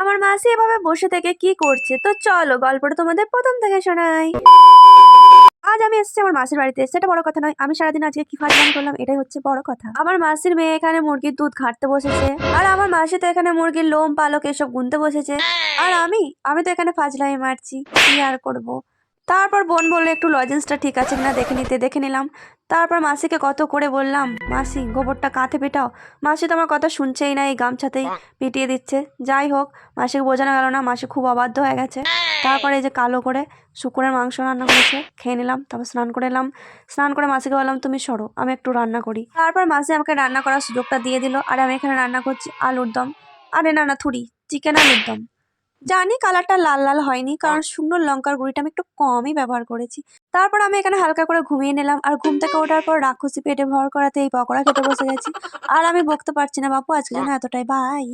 আমার মাসি এভাবে বসে থেকে কি করছে? তো চলো গল্পটা তোমাদের প্রথম থেকে শোনাই। আজ আমি এসেছি আমার মাসির বাড়িতে। সেটা বড় কথা নয়, আমি সারাদিন আজকে কি ফাজলাম করলাম, এটাই হচ্ছে বড় কথা। আমার মাসির মেয়ে এখানে মুরগির দুধ ঘাটতে বসেছে। আর আমার মাসি তো এখানে মুরগির লোম, পালক এসব গুনতে বসেছে। আর আমি আমি তো এখানে ফাজলাই মারছি, কি আর করব। তারপর বোন বলল, একটু লজেন্সটা ঠিক আছে কিনা দেখে নিতে। দেখে নিলাম। তারপর মাসিকে কত করে বললাম, মাসি, গোবরটা কাঁথে পেটাও। মাসি তো আমার কথা শুনছেই না, এই গামছাতেই পিটিয়ে দিচ্ছে। যাই হোক, মাসিকে বোঝানো গেল না, মাসি খুব অবাধ্য হয়ে গেছে। তারপরে এই যে কালো করে শুকুরের মাংস রান্না করেছে, খেয়ে নিলাম, তারপর স্নান করে এলাম। স্নান করে মাসিকে বললাম, তুমি সরো, আমি একটু রান্না করি। তারপর মাসি আমাকে রান্না করার সুযোগটা দিয়ে দিল, আর, আমি এখানে রান্না করছি আলুর দম। আরে, না না থুড়ি চিকেন আলুর দম। জানি কালারটা লাল লাল হয়নি কারণ শুকনো লঙ্কার গুঁড়িটা আমি একটু কমই ব্যবহার করেছি। তারপর আমি এখানে হালকা করে ঘুমিয়ে নিলাম আর ঘুম থেকে ওঠার পর রাক্ষসী পেটে ভর করাতে এই পকোড়া খেতে বসে গেছি। আর আমি বকতে পারছি না বাপু আজকে জন্য এতটাই বাই।